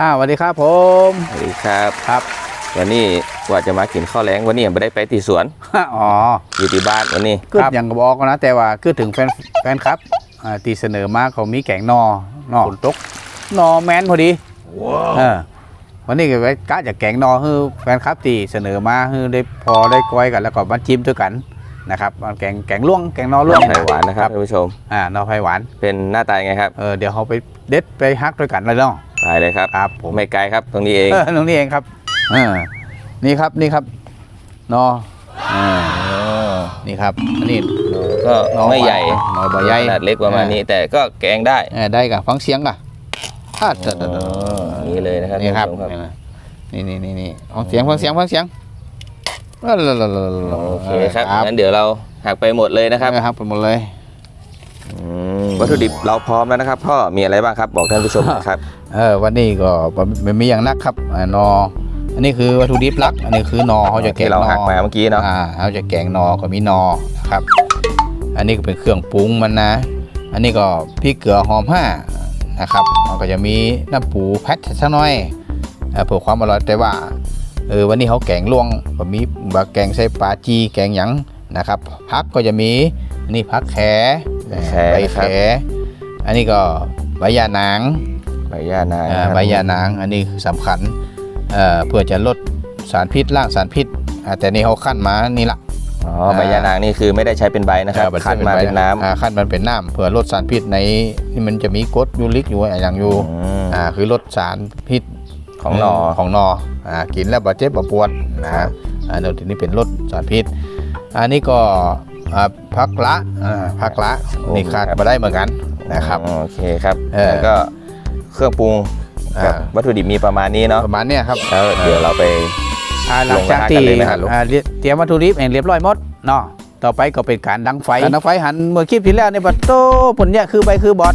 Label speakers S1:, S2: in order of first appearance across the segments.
S1: อ่าสวัสดีครับผม
S2: สวัสดีครับ
S1: ครับ
S2: วันนี้ว่าจะมากินข้าวแรงวันนี้ยังไม่ได้ไปที่สวน
S1: อ๋อ
S2: อยู่ที่บ้านวันนี้
S1: คืออย่างก็บอกนะแต่ว่าคือถึงแฟนแฟนครับอ่าตีเสนอมาเขามีแกงนอนอฝนตกนอแมนพอดีเออวันนี้ก็ไว้กะจากแกงนอคือแฟนครับตีเสนอมาคือได้พอได้ก้อยกันแล้วก็มาจิ้มด้วยกันนะครับเอาแกงแกงล่วงแกงนอล่วง
S2: ไผ่หวานนะครับท่านผู้ชม
S1: อ่านอไผ่หวาน
S2: เป็นหน้าตายังไงครับ
S1: เออเดี๋ยวเขาไปเด็ดไปฮักด้วยกันเลยเนาะ
S2: ไปเลยครับ
S1: ครับผม
S2: ไม่ไกลครับตรงนี้เอง
S1: เออตรงนี้เองครับเออนี่ครับนี่ครับนออ่านี่ครับอันนี้
S2: ก็
S1: น้อง
S2: ไม่ใหญ่
S1: หน่อใบใหญ่
S2: ขนาดเล็กประมาณนี้แต่ก็แกงได้
S1: เออได้กับฟังเสียงก่ะถ้าจะ
S2: อ๋อนี่เลยนะครับ
S1: นี่ครับ
S2: ท่านผู้ชม
S1: นี่นี่นี่นี่ฟังเสียงฟังเสียงฟังเสียงเออ
S2: โอเคครับงั้นเดี๋ยวเราหักไปหมดเลยนะครับ
S1: ครับไปหมดเลย
S2: อืม วัตถุดิบเราพร้อมแล้วนะครับพ่อมีอะไรบ้างครับบอกท่านผู้ชมหนะครับ
S1: เออวันนี้ก็ไม่มีอย่างนักครับอ่านออันนี้คือวัตถุดิบหลัก อันนี้คือนอเขาจะแก
S2: ที่
S1: ง
S2: เรา
S1: นอ
S2: หักมาเมื่อกี้เนาะ
S1: อ่าเขาจะแกงนอก็มีนอนะครับ อันนี้ก็เป็นเครื่องปรุงมันนะ อันนี้ก็พริกเกลือหอมห้านะครับมันก็จะมีน้ำปูแพทสักหน่อยเอ่อเพื่อความอร่อยแต่ว่าเออวันนี้เขาแกงล่วงก็มีบะแกงใส่ปลาจีแกงหยังนะครับพักก็จะมีอันนี้พักแข
S2: แข
S1: ใบ
S2: นะ
S1: แข
S2: ครับ
S1: อันนี้ก็ใบยานาง
S2: ใบย่านาง
S1: อ่า
S2: นะครับ
S1: ใบยานางอันนี้คือสำคัญเอ่อเพื่อจะลดสารพิษล่างสารพิษอ่าแต่นี่เขาขั้นมานี่ละ
S2: อ๋อใบย่านางนี่คือไม่ได้ใช้เป็นใบนะครับ
S1: เออ
S2: คั้นมาเป็นน้ำ
S1: อ่าขั้นมันเป็นน้ำเพื่อลดสารพิษในนี่มันจะมีกรดยูริกอยู่อย่างอยู่
S2: อืม
S1: อ่าคือลดสารพิษ
S2: ของหนอ
S1: ของนออ่ากินแล้วบาดเจ็บบาปวดนะฮะอ่าเดี๋ยวทีนี้เป็นลดสารพิษ อันนี้ก็อ่า พักละอ่าพักละนี่ขาดมาได้เหมือนกันนะครับ
S2: อ๋อโอเคครับ
S1: เออ
S2: แล้วก็เครื่องปรุงกับ
S1: อ่า
S2: วัตถุดิบมีประมาณนี้เนาะ
S1: ประมาณเนี้ยครับ
S2: แล้วเดี๋ยวเราไป
S1: อ่าหลังจาก
S2: ลงกระทะ
S1: ที่
S2: กันเลยไหมครับลูก
S1: อ่าเรียเตรียมวัตถุดิบเองเรียบร้อยหมดเนาะต่อไปก็เป็นการดังไฟการดังไฟหันเมื่อคลิปที่แล้วในบัตโต้ผลเนี่ยคือใบคือบอด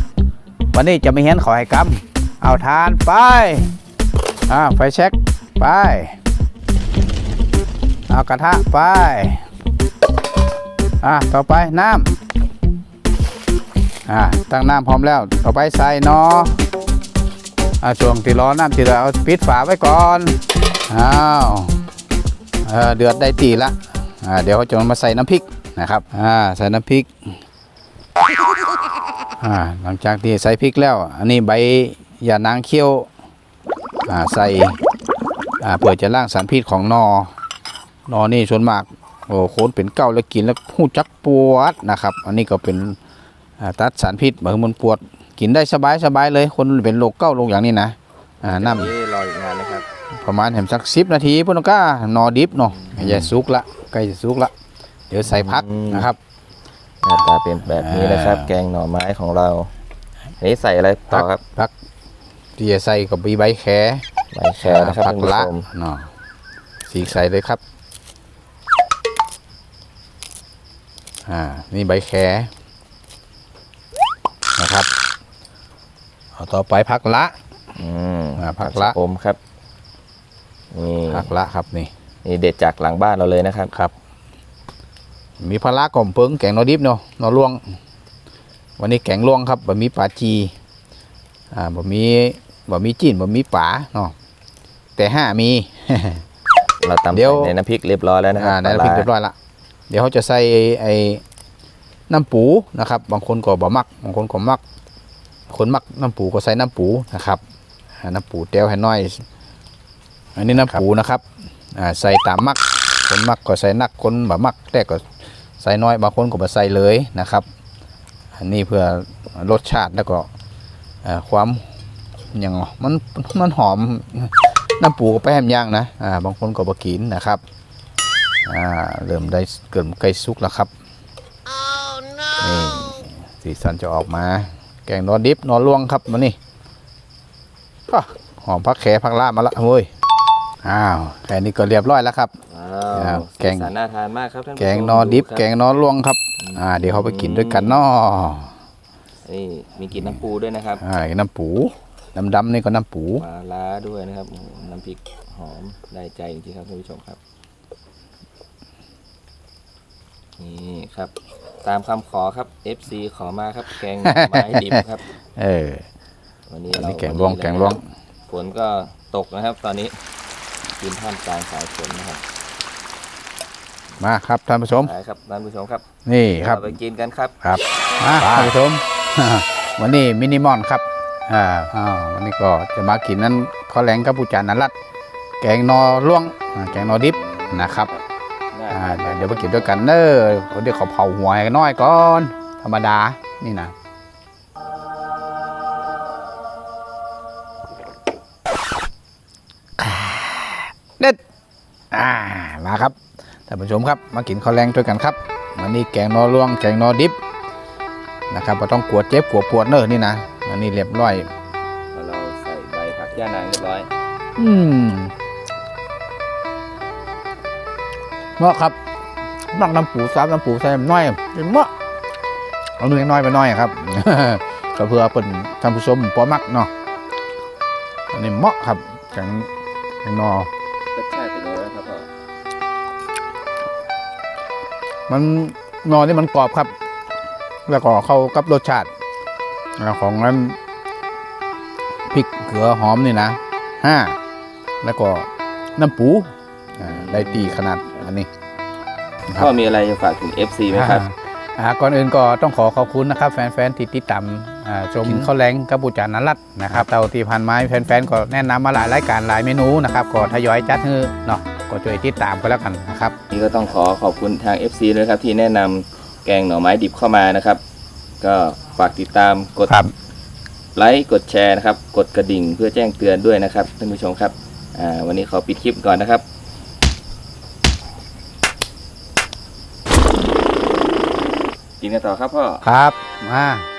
S1: วันนี้จะไม่เห็นขอให้กำเอาทานไปอ่าไฟแช็กไป เอากระทะไป อ่าต่อไปน้ำอ่าตั้งน้ำพร้อมแล้ว ต่อไปใส่นออ่าช่วงที่รอน้ำที่เราเอาปิดฝาไว้ก่อนอ้าวเออเดือดได้ตีละอ่าเดี๋ยวเขาจะมาใส่น้ำพริกนะครับอ่าใส่น้ำพริกอ่าหลังจากที่ใส่พริกแล้ว อันนี้ใบยานางเคี้ยวอ่าใส่อ่าเพื่อจะล้างสารพิษของนอนอนี่ส่วนมาก โอ้โคนเป็นเก้าแล้วกินแล้วหูจักปวดนะครับ อันนี้ก็เป็นอ่าตัดสารพิษเหมือนมันปวด กินได้สบายสบายเลย คนเป็นโรคเก้าโรคอย่างนี้นะอ่าน้ำ
S2: นี่รออีกงานนะครับ
S1: ประมาณแหมสักสิบนาทีพุ่นก็นอดิบเนาะอย่าสุกละใกล้จะสุกละเดี๋ยวใส่พัก
S2: อืม
S1: นะครับ
S2: หน้าตาเป็นแบบนี้นะครับ
S1: อ่า
S2: แกงหน่อไม้ของเราอันนี้ใส่อะไรต่อครับ
S1: พักที่จะใส่กับใบแข
S2: ใบแครนะครับ
S1: พั
S2: ท่านผู้
S1: ละ
S2: ชม
S1: เนาะสีกใส่เลยครับ อ่า นี่ใบแขนะครับเอาต่อไปพักละ
S2: อืม
S1: อ่าผักละ
S2: อมครับนี่
S1: พักละครับนี่
S2: นี่เด็ดจากหลังบ้านเราเลยนะครับ
S1: ครับ มีพะละกล่อมเพิงแกงนอดิบเนาะนอล่วง วันนี้แกงล่วงครับบะหมี่ปลาจีอ่าบะหมี่บะหมี่จีนบะหมี่ป๋าเนาะแต่ห้ามี
S2: เราตำ
S1: เดี๋ยว
S2: ในน้ำพริกเรียบร้อยแล้วนะครั
S1: อ่าในน้ำพริกเรียบร้อยละ เดี๋ยวเขาจะใส่ไอ้น้ำปูนะครับ บางคนก็บ่มัก บางคนก็มัก คนมักน้ำปูก็ใส่น้ำปูนะครับน้ำปูเตียวให้น้อย อันนี้น้ำปูนะครับใส่ตามมัก คนมักก็ใส่นัก คนบ่มักแต่ก็ใส่น้อย บางคนก็บ่ใส่เลยนะครับ อันนี้เพื่อรสชาติแล้วก็ความอย่างมันมันหอมน้ำปูกับแป้มย่างนะ อ่า บางคนก็บ่กินนะครับ อ่าเริ่มได้เกิดใกล้สุกแล้วครับนี่สีสันจะออกมา แกงนอนดิบนอนล่วงครับมานี่ก็หอมพักแขพักลาบมาละเว้ยอ้าวแค่นี้ก็เรียบร้อยแล้วครับ
S2: ว้า
S1: อ่าวแกง
S2: สีสันน่าทานมากครับท่านผู้ชม
S1: แกงนอนดิบ
S2: ครับ
S1: แกงนอนล่วงครับ อ่า เดี๋ยวเขาไปกินด้วยกันเนาะ
S2: นี่มีกลินน้ำปูด้วยนะครับ
S1: อ่าน้ำปูน้ำดำนี่ก็น้ำปู
S2: ปลาล้าด้วยนะครับโอ้โหน้ำพริกหอมได้ใจจริงๆครับท่านผู้ชมครับ นี่ครับ ตามคำขอครับ FC ขอมาครับ แกงหน่อไม้ดิบครับ
S1: เออ
S2: วันนี้
S1: อัน
S2: เรา
S1: นี้แกงล่วง
S2: วันนี้
S1: แกงล่วง
S2: เยนะครับนก็ตกนะครับ ตอนนี้ยืนท่ามกลางสายฝนนะครับ
S1: มาครับท่านผู้ชม
S2: ไปครับท่านผู้ชมครับ
S1: นี่ครับ
S2: เดี๋ยวเาไปกินกันครับ
S1: ครับมาท่านผู้ชม วันนี้มินิมอนครับอ่าอ่าวันนี้ก็จะมากินนั้นข้าวแหลงกับปูจานนันรัดแกงนอล่วงอ่าแกงนอดิบนะครับ อ่าเดี๋ยวเดี๋ยวไปกินด้วยกันเนอะเดี๋ยวเขาเผาหัวให้น้อยก่อน ธรรมดา นี่นะอ่าเด็ดอ่ามาครับท่านผู้ชมครับ มากินข้าวแรงด้วยกันครับวันนี้แกงนอล่วงแกงนอดิบนะครับเราต้องกวดเจ็บกวดปวดเนอะนี่นะอันนี้เรียบร้อย
S2: เราใส่ใบผักย่านางเรียบร้อย
S1: อืม เหมาะครับมักน้ำปูซับน้ำปูใส่น้อยเป็นเหมาะเอาเนื้อน้อยไปน้อยครับก็เพื่อเป็นท่านผู้ชมปอมักเนาะอันนี้เหมาะครับแกงแกงนอ
S2: รสชาติเป็นยังไงบ้างครับพ่อ
S1: มันนอนี่มันกรอบครับ แล้วก็เข้ากับรสชาติของนั้นพริกเกลือหอมนี่นะห้าแล้วก็น้ำปูอ่าได้ตีขนาด อันนี้นะค
S2: พ่อ
S1: รับ
S2: มีอะไรจะฝากถึง FC ไหมครับ
S1: อ่าก่อนอื่นก็ต้องขอขอบคุณนะครับ แฟนๆที่ติดตามอ่าชมข้าวแรงกับปูจานนันรัตน์นะครับเตาตีพันไม้แฟนๆก็แนะนำมาหลายรายการหลายเมนูนะครับก็ทยอยจัดให้เนาะก็ช่วยติดตามกันแล้วกันนะครับ
S2: นี่ก็ต้องขอขอบคุณทาง FC ด้วยครับที่แนะนำแกงหน่อไม้ดิบเข้ามานะครับ ก็ฝากติดตามกด
S1: ครับ
S2: ไลค์กดแชร์นะครับ กดกระดิ่งเพื่อแจ้งเตือนด้วยนะครับท่านผู้ชมครับอ่าวันนี้ขอปิดคลิปก่อนนะครับ กินกันต่อครับพ่อ
S1: ครับ มา